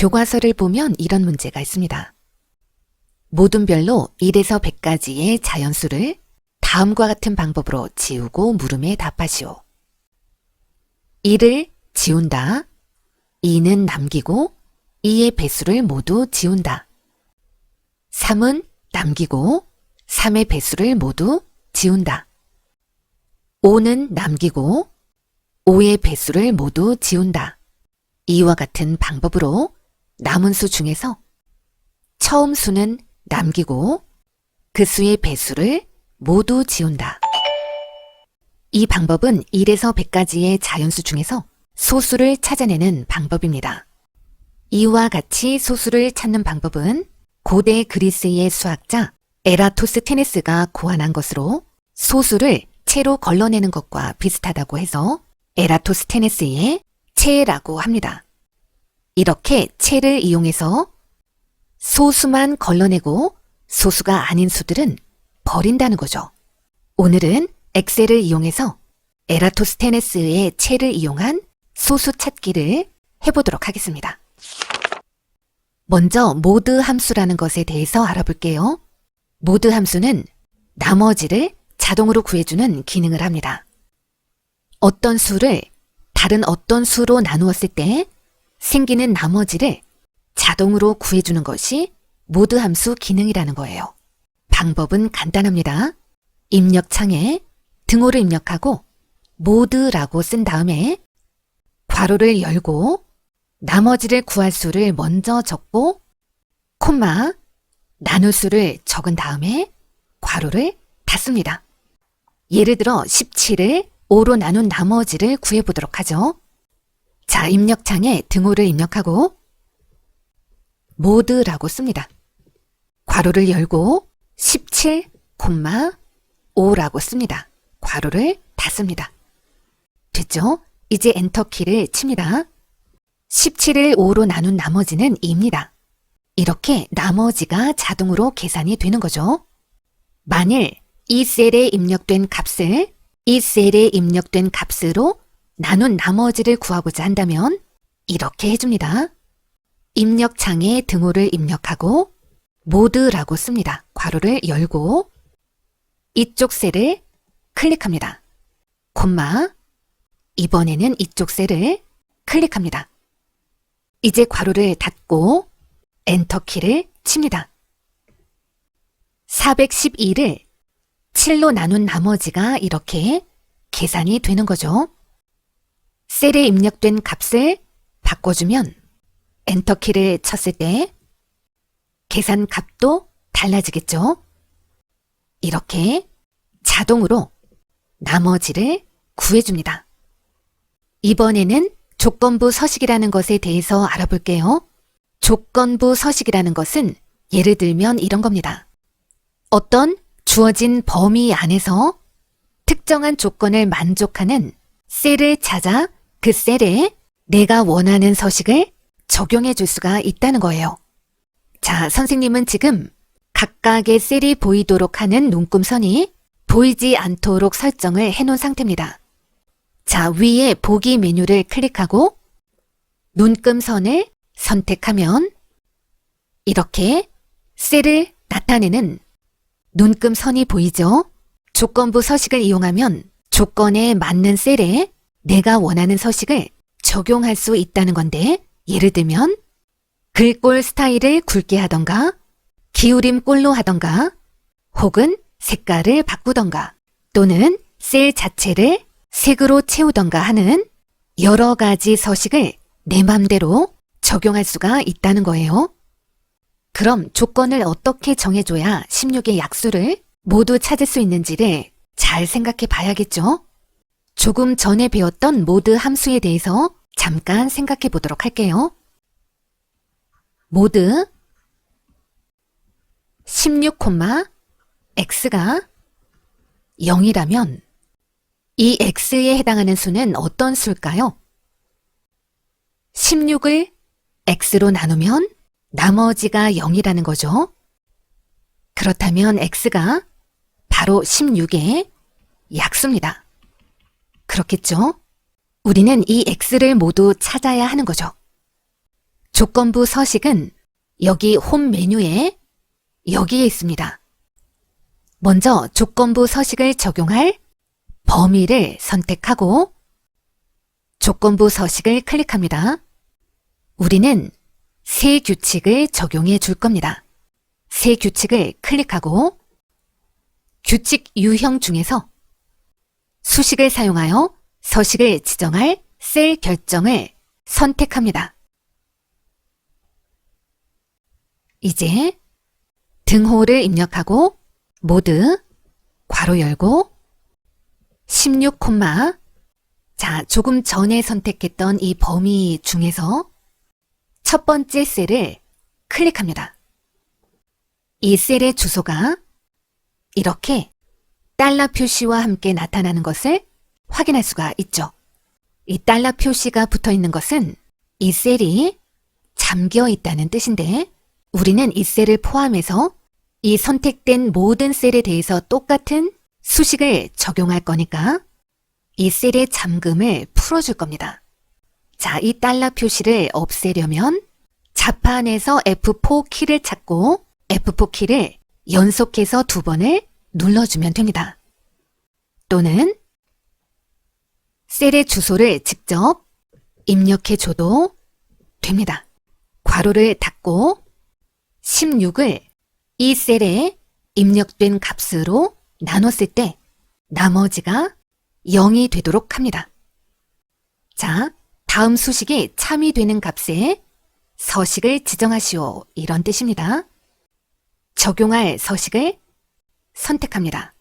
교과서를 보면 이런 문제가 있습니다. 모든 별로 1에서 100까지의 자연수를 다음과 같은 방법으로 지우고 물음에 답하시오. 1을 지운다. 2는 남기고 2의 배수를 모두 지운다. 3은 남기고 3의 배수를 모두 지운다. 5는 남기고 5의 배수를 모두 지운다. 이와 같은 방법으로 남은 수 중에서 처음 수는 남기고 그 수의 배수를 모두 지운다. 이 방법은 1에서 100까지의 자연수 중에서 소수를 찾아내는 방법입니다. 이와 같이 소수를 찾는 방법은 고대 그리스의 수학자 에라토스테네스가 고안한 것으로 소수를 채로 걸러내는 것과 비슷하다고 해서 에라토스테네스의 채라고 합니다. 이렇게 채를 이용해서 소수만 걸러내고 소수가 아닌 수들은 버린다는 거죠. 오늘은 엑셀을 이용해서 에라토스테네스의 채를 이용한 소수 찾기를 해보도록 하겠습니다. 먼저 모드 함수라는 것에 대해서 알아볼게요. 모드 함수는 나머지를 자동으로 구해주는 기능을 합니다. 어떤 수를 다른 어떤 수로 나누었을 때 생기는 나머지를 자동으로 구해주는 것이 모드 함수 기능이라는 거예요. 방법은 간단합니다. 입력창에 등호를 입력하고 모드라고 쓴 다음에 괄호를 열고 나머지를 구할 수를 먼저 적고 콤마 나눌 수를 적은 다음에 괄호를 닫습니다. 예를 들어 17을 5로 나눈 나머지를 구해보도록 하죠. 자, 입력창에 등호를 입력하고 모드라고 씁니다. 괄호를 열고 17, 5라고 씁니다. 괄호를 닫습니다. 됐죠? 이제 엔터키를 칩니다. 17을 5로 나눈 나머지는 2입니다. 이렇게 나머지가 자동으로 계산이 되는 거죠. 만일 이 셀에 입력된 값을 이 셀에 입력된 값으로 나눈 나머지를 구하고자 한다면 이렇게 해줍니다. 입력창에 등호를 입력하고 모드라고 씁니다. 괄호를 열고 이쪽 셀을 클릭합니다. 콤마 이번에는 이쪽 셀을 클릭합니다. 이제 괄호를 닫고 엔터키를 칩니다. 412를 7로 나눈 나머지가 이렇게 계산이 되는 거죠. 셀에 입력된 값을 바꿔주면 엔터키를 쳤을 때 계산 값도 달라지겠죠? 이렇게 자동으로 나머지를 구해줍니다. 이번에는 조건부 서식이라는 것에 대해서 알아볼게요. 조건부 서식이라는 것은 예를 들면 이런 겁니다. 어떤 주어진 범위 안에서 특정한 조건을 만족하는 셀을 찾아 그 셀에 내가 원하는 서식을 적용해 줄 수가 있다는 거예요. 자, 선생님은 지금 각각의 셀이 보이도록 하는 눈금선이 보이지 않도록 설정을 해놓은 상태입니다. 자, 위에 보기 메뉴를 클릭하고 눈금선을 선택하면 이렇게 셀을 나타내는 눈금선이 보이죠? 조건부 서식을 이용하면 조건에 맞는 셀에 내가 원하는 서식을 적용할 수 있다는 건데 예를 들면 글꼴 스타일을 굵게 하던가 기울임 꼴로 하던가 혹은 색깔을 바꾸던가 또는 셀 자체를 색으로 채우던가 하는 여러 가지 서식을 내 맘대로 적용할 수가 있다는 거예요. 그럼 조건을 어떻게 정해줘야 16의 약수를 모두 찾을 수 있는지를 잘 생각해 봐야겠죠? 조금 전에 배웠던 모드 함수에 대해서 잠깐 생각해 보도록 할게요. 모드 16, x가 0이라면 이 x에 해당하는 수는 어떤 수일까요? 16을 x로 나누면 나머지가 0이라는 거죠. 그렇다면 x가 바로 16의 약수입니다. 그렇겠죠? 우리는 이 x를 모두 찾아야 하는 거죠. 조건부 서식은 여기 홈 메뉴에 여기에 있습니다. 먼저 조건부 서식을 적용할 범위를 선택하고 조건부 서식을 클릭합니다. 우리는 새 규칙을 적용해 줄 겁니다. 새 규칙을 클릭하고 규칙 유형 중에서 수식을 사용하여 서식을 지정할 셀 결정을 선택합니다. 이제 등호를 입력하고 모드 괄호 열고 16 콤마 자, 조금 전에 선택했던 이 범위 중에서 첫 번째 셀을 클릭합니다. 이 셀의 주소가 이렇게 달러 표시와 함께 나타나는 것을 확인할 수가 있죠. 이 달러 표시가 붙어 있는 것은 이 셀이 잠겨 있다는 뜻인데 우리는 이 셀을 포함해서 이 선택된 모든 셀에 대해서 똑같은 수식을 적용할 거니까 이 셀의 잠금을 풀어줄 겁니다. 자, 이 달러 표시를 없애려면 자판에서 F4 키를 찾고 F4 키를 연속해서 두 번을 눌러주면 됩니다. 또는 셀의 주소를 직접 입력해줘도 됩니다. 괄호를 닫고 16을 이 셀에 입력된 값으로 나눴을 때 나머지가 0이 되도록 합니다. 자, 다음 수식이 참이 되는 값에 서식을 지정하시오. 이런 뜻입니다. 적용할 서식을 선택합니다.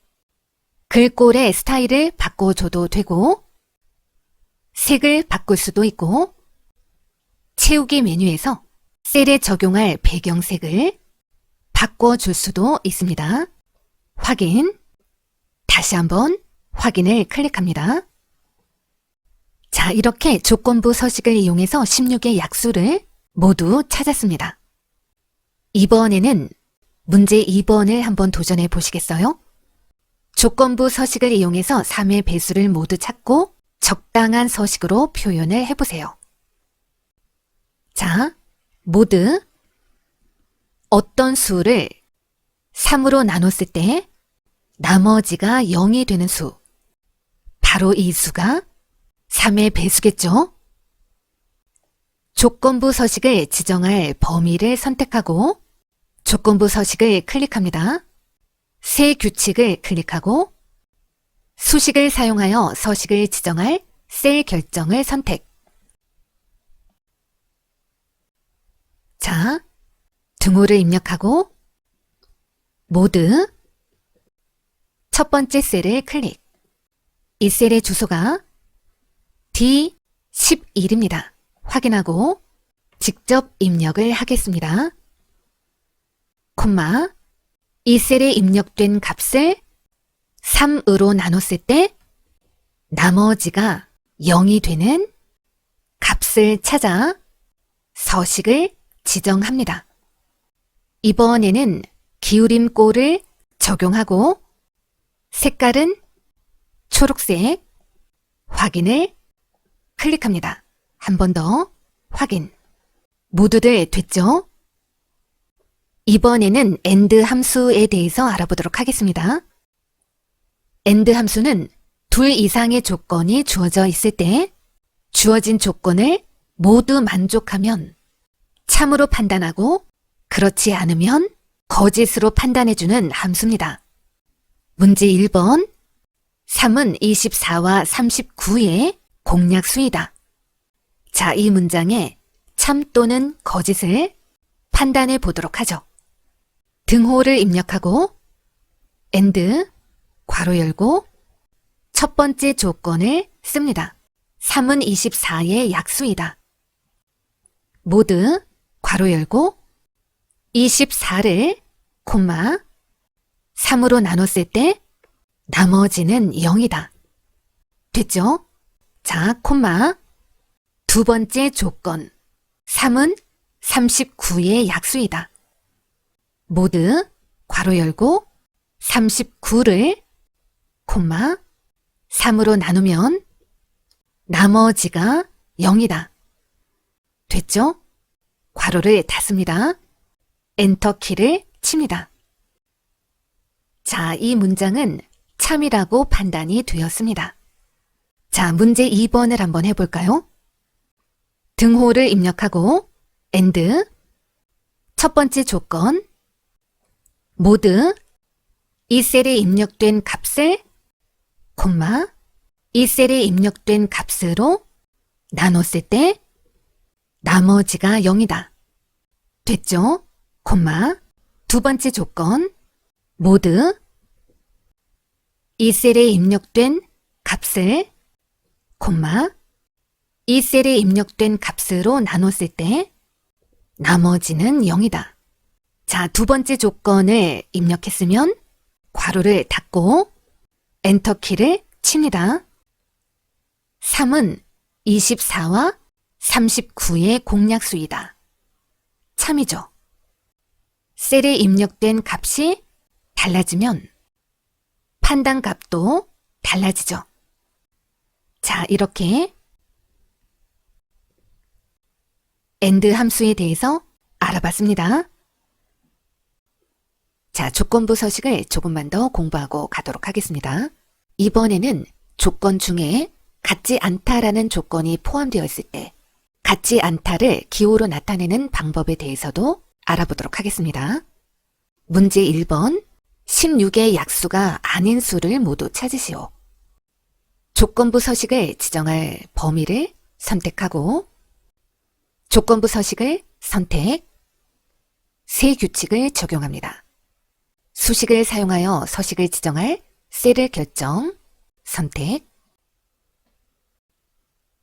글꼴의 스타일을 바꿔줘도 되고, 색을 바꿀 수도 있고, 채우기 메뉴에서 셀에 적용할 배경색을 바꿔줄 수도 있습니다. 확인. 다시 한번 확인을 클릭합니다. 자, 이렇게 조건부 서식을 이용해서 16의 약수를 모두 찾았습니다. 이번에는 문제 2번을 한번 도전해 보시겠어요? 조건부 서식을 이용해서 3의 배수를 모두 찾고 적당한 서식으로 표현을 해보세요. 자, 모두 어떤 수를 3으로 나눴을 때 나머지가 0이 되는 수. 바로 이 수가 3의 배수겠죠? 조건부 서식을 지정할 범위를 선택하고 조건부 서식을 클릭합니다. 새 규칙을 클릭하고 수식을 사용하여 서식을 지정할 셀 결정을 선택. 자, 등호를 입력하고 모드 첫 번째 셀을 클릭. 이 셀의 주소가 D11입니다. 확인하고 직접 입력을 하겠습니다. 콤마 이 셀에 입력된 값을 3으로 나눴을 때 나머지가 0이 되는 값을 찾아 서식을 지정합니다. 이번에는 기울임 꼴을 적용하고 색깔은 초록색 확인을 클릭합니다. 한 번 더 확인. 모두들 됐죠? 이번에는 AND 함수에 대해서 알아보도록 하겠습니다. AND 함수는 둘 이상의 조건이 주어져 있을 때 주어진 조건을 모두 만족하면 참으로 판단하고 그렇지 않으면 거짓으로 판단해주는 함수입니다. 문제 1번 3은 24와 39의 공약수이다. 자, 이 문장에 참 또는 거짓을 판단해 보도록 하죠. 등호를 입력하고 and 괄호 열고 첫 번째 조건을 씁니다. 3은 24의 약수이다. 모드 괄호 열고 24를 콤마 3으로 나눴을 때 나머지는 0이다. 됐죠? 자, 콤마. 두 번째 조건. 3은 39의 약수이다. 모두 괄호 열고 39를 콤마 3으로 나누면 나머지가 0이다. 됐죠? 괄호를 닫습니다. 엔터 키를 칩니다. 자, 이 문장은 참이라고 판단이 되었습니다. 자, 문제 2번을 한번 해볼까요? 등호를 입력하고 and 첫 번째 조건 모두 이 셀에 입력된 값을 콤마 이 셀에 입력된 값으로 나눴을 때 나머지가 0이다. 됐죠? 콤마 두 번째 조건 모두 이 셀에 입력된 값을 콤마 이 셀에 입력된 값으로 나눴을 때 나머지는 0이다. 자, 두 번째 조건을 입력했으면 괄호를 닫고 엔터 키를 칩니다. 3은 24와 39의 공약수이다. 참이죠. 셀에 입력된 값이 달라지면 판단 값도 달라지죠. 자, 이렇게 end 함수에 대해서 알아봤습니다. 자, 조건부 서식을 조금만 더 공부하고 가도록 하겠습니다. 이번에는 조건 중에 같지 않다라는 조건이 포함되어 있을 때 같지 않다를 기호로 나타내는 방법에 대해서도 알아보도록 하겠습니다. 문제 1번 16의 약수가 아닌 수를 모두 찾으시오. 조건부 서식을 지정할 범위를 선택하고 조건부 서식을 선택 세 규칙을 적용합니다. 수식을 사용하여 서식을 지정할 셀을 결정 선택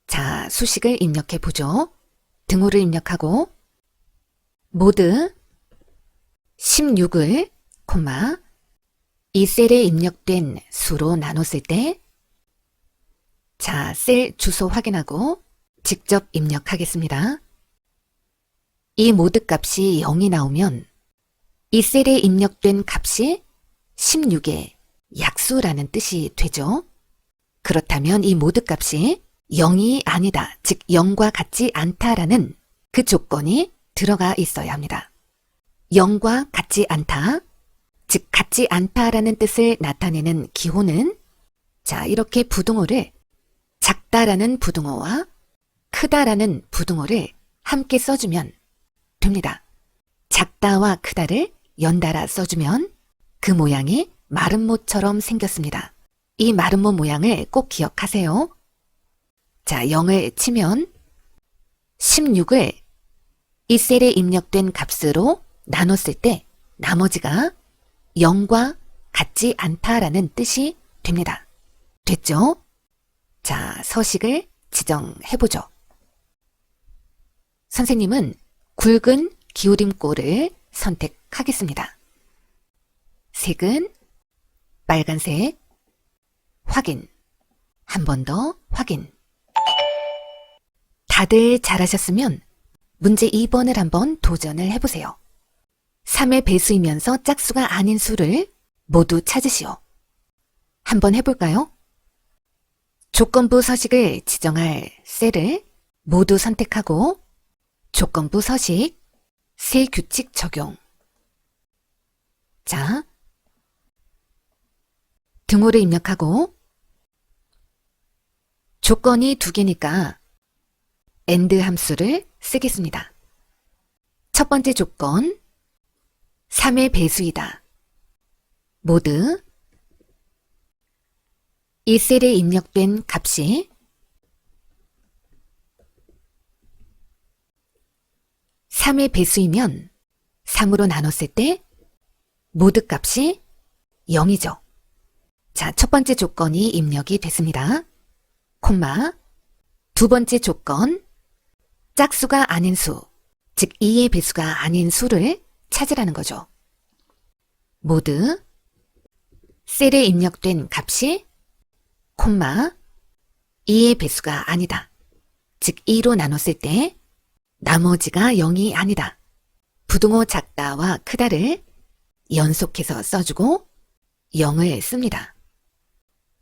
자, 수식을 입력해 보죠. 등호를 입력하고 모드 16을 콤마 이 셀에 입력된 수로 나눴을 때 자, 셀 주소 확인하고 직접 입력하겠습니다. 이 모드 값이 0이 나오면 이 셀에 입력된 값이 16의 약수라는 뜻이 되죠. 그렇다면 이 모드 값이 0이 아니다, 즉 0과 같지 않다라는 그 조건이 들어가 있어야 합니다. 0과 같지 않다, 즉 같지 않다라는 뜻을 나타내는 기호는 자, 이렇게 부등호를 작다라는 부등호와 크다라는 부등호를 함께 써주면 됩니다. 작다와 크다를 연달아 써주면 그 모양이 마름모처럼 생겼습니다. 이 마름모 모양을 꼭 기억하세요. 자, 0을 치면 16을 이 셀에 입력된 값으로 나눴을 때 나머지가 0과 같지 않다라는 뜻이 됩니다. 됐죠? 자, 서식을 지정해보죠. 선생님은 굵은 기울임꼴을 선택하겠습니다. 색은 빨간색, 확인, 한 번 더 확인. 다들 잘하셨으면 문제 2번을 한번 도전을 해보세요. 3의 배수이면서 짝수가 아닌 수를 모두 찾으시오. 한번 해볼까요? 조건부 서식을 지정할 셀을 모두 선택하고 조건부 서식 세 규칙 적용. 자, 등호를 입력하고 조건이 두 개니까 and 함수를 쓰겠습니다. 첫 번째 조건 3의 배수이다. 모두 이 셀에 입력된 값이 3의 배수이면 3으로 나눴을 때 모두 값이 0이죠. 자, 첫 번째 조건이 입력이 됐습니다. 콤마 두 번째 조건 짝수가 아닌 수, 즉 2의 배수가 아닌 수를 찾으라는 거죠. 모두 셀에 입력된 값이 콤마 2의 배수가 아니다. 즉 2로 나눴을 때 나머지가 0이 아니다. 부등호 작다와 크다를 연속해서 써주고 0을 씁니다.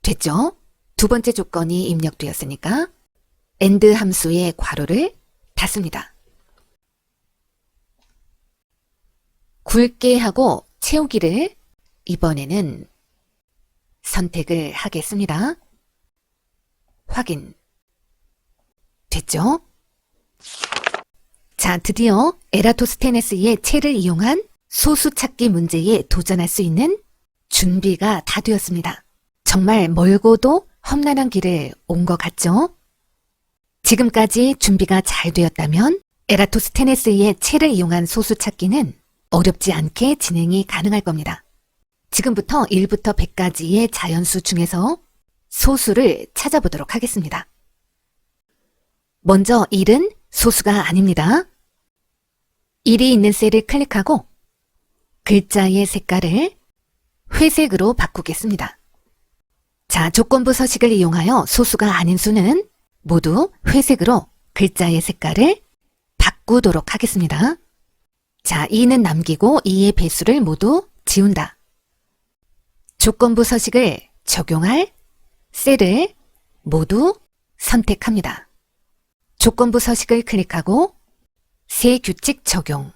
됐죠? 두 번째 조건이 입력되었으니까 and 함수의 괄호를 닫습니다. 굵게 하고 채우기를 이번에는 선택을 하겠습니다. 확인. 됐죠? 자, 드디어 에라토스테네스의 채를 이용한 소수 찾기 문제에 도전할 수 있는 준비가 다 되었습니다. 정말 멀고도 험난한 길을 온 것 같죠? 지금까지 준비가 잘 되었다면 에라토스테네스의 채를 이용한 소수 찾기는 어렵지 않게 진행이 가능할 겁니다. 지금부터 1부터 100까지의 자연수 중에서 소수를 찾아보도록 하겠습니다. 먼저 1은 소수가 아닙니다. 1이 있는 셀을 클릭하고 글자의 색깔을 회색으로 바꾸겠습니다. 자, 조건부 서식을 이용하여 소수가 아닌 수는 모두 회색으로 글자의 색깔을 바꾸도록 하겠습니다. 자, 2는 남기고 2의 배수를 모두 지운다. 조건부 서식을 적용할 셀을 모두 선택합니다. 조건부 서식을 클릭하고 새 규칙 적용.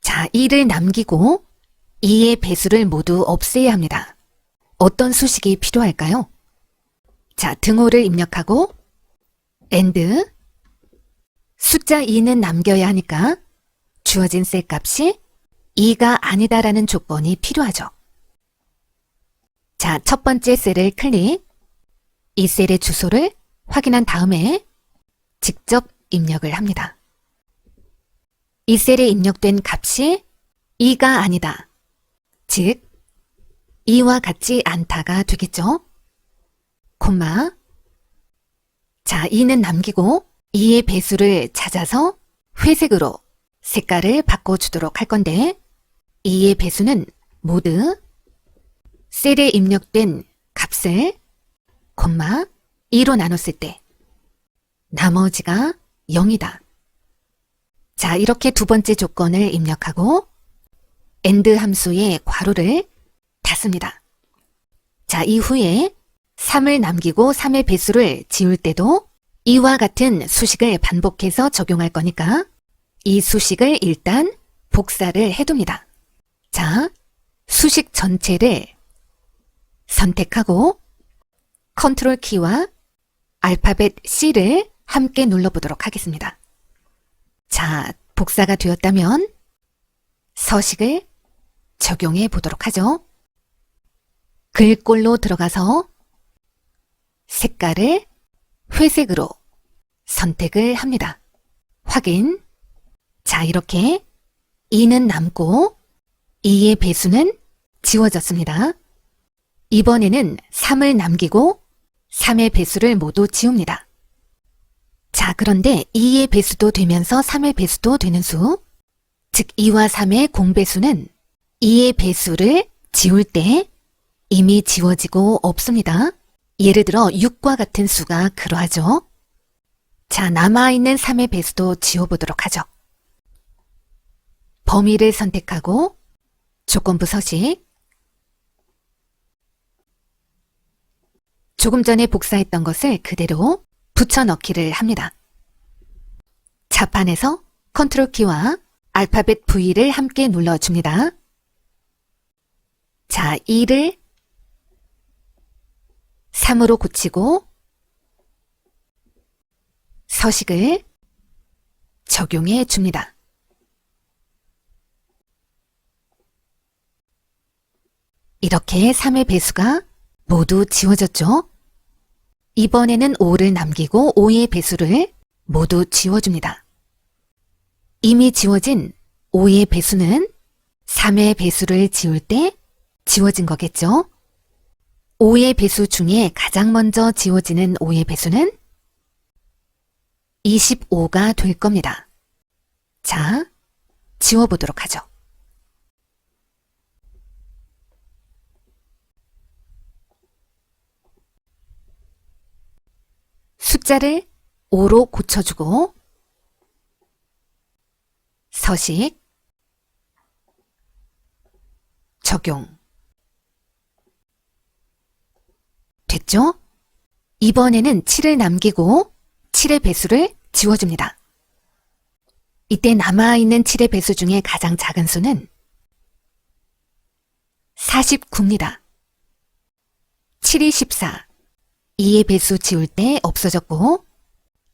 자, 2를 남기고 2의 배수를 모두 없애야 합니다. 어떤 수식이 필요할까요? 자, 등호를 입력하고 and 숫자 2는 남겨야 하니까 주어진 셀 값이 2가 아니다라는 조건이 필요하죠. 자, 첫 번째 셀을 클릭. 이 셀의 주소를 확인한 다음에 직접 입력을 합니다. 이 셀에 입력된 값이 2가 아니다. 즉, 2와 같지 않다가 되겠죠? 콤마. 자, 2는 남기고 2의 배수를 찾아서 회색으로 색깔을 바꿔주도록 할 건데 2의 배수는 모두 셀에 입력된 값을 콤마 2로 나눴을 때 나머지가 0이다. 자, 이렇게 두 번째 조건을 입력하고 end 함수의 괄호를 닫습니다. 자, 이후에 3을 남기고 3의 배수를 지울 때도 이와 같은 수식을 반복해서 적용할 거니까 이 수식을 일단 복사를 해둡니다. 자, 수식 전체를 선택하고 컨트롤 키와 알파벳 C를 함께 눌러보도록 하겠습니다. 자, 복사가 되었다면 서식을 적용해 보도록 하죠. 글꼴로 들어가서 색깔을 회색으로 선택을 합니다. 확인. 자, 이렇게 2는 남고 2의 배수는 지워졌습니다. 이번에는 3을 남기고 3의 배수를 모두 지웁니다. 자, 그런데 2의 배수도 되면서 3의 배수도 되는 수, 즉 2와 3의 공배수는 2의 배수를 지울 때 이미 지워지고 없습니다. 예를 들어 6과 같은 수가 그러하죠. 자, 남아있는 3의 배수도 지워보도록 하죠. 범위를 선택하고 조건부 서식 조금 전에 복사했던 것을 그대로 붙여넣기를 합니다. 자판에서 컨트롤 키와 알파벳 V를 함께 눌러줍니다. 자, 2를 3으로 고치고 서식을 적용해 줍니다. 이렇게 3의 배수가 모두 지워졌죠? 이번에는 5를 남기고 5의 배수를 모두 지워줍니다. 이미 지워진 5의 배수는 3의 배수를 지울 때 지워진 거겠죠? 5의 배수 중에 가장 먼저 지워지는 5의 배수는 25가 될 겁니다. 자, 지워보도록 하죠. 숫자를 5로 고쳐주고 서식 적용 됐죠? 이번에는 7을 남기고 7의 배수를 지워줍니다. 이때 남아있는 7의 배수 중에 가장 작은 수는 49입니다. 7이 14. 2의 배수 지울 때 없어졌고,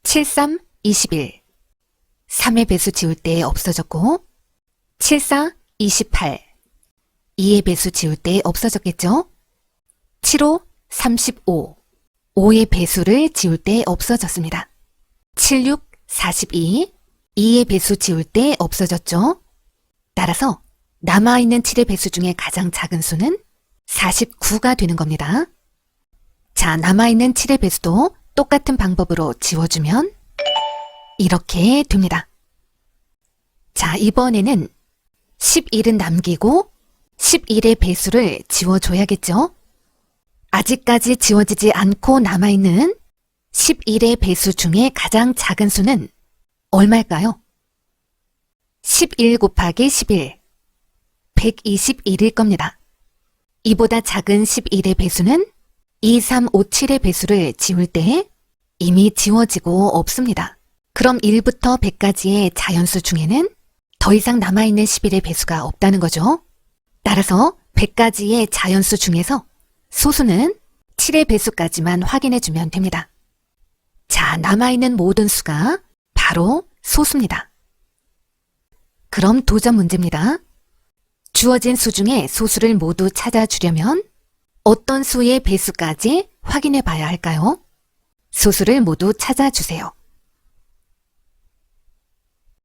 7, 3, 21. 3의 배수 지울 때 없어졌고, 7, 4, 28. 2의 배수 지울 때 없어졌겠죠? 7, 5, 35. 5의 배수를 지울 때 없어졌습니다. 7, 6, 42. 2의 배수 지울 때 없어졌죠? 따라서 남아있는 7의 배수 중에 가장 작은 수는 49가 되는 겁니다. 자, 남아있는 7의 배수도 똑같은 방법으로 지워주면 이렇게 됩니다. 자, 이번에는 11은 남기고 11의 배수를 지워줘야겠죠? 아직까지 지워지지 않고 남아있는 11의 배수 중에 가장 작은 수는 얼마일까요? 11 곱하기 11. 121일 겁니다. 이보다 작은 11의 배수는 2, 3, 5, 7의 배수를 지울 때 이미 지워지고 없습니다. 그럼 1부터 100까지의 자연수 중에는 더 이상 남아있는 11의 배수가 없다는 거죠. 따라서 100가지의 자연수 중에서 소수는 7의 배수까지만 확인해주면 됩니다. 자, 남아있는 모든 수가 바로 소수입니다. 그럼 도전 문제입니다. 주어진 수 중에 소수를 모두 찾아주려면 어떤 수의 배수까지 확인해 봐야 할까요? 소수를 모두 찾아주세요.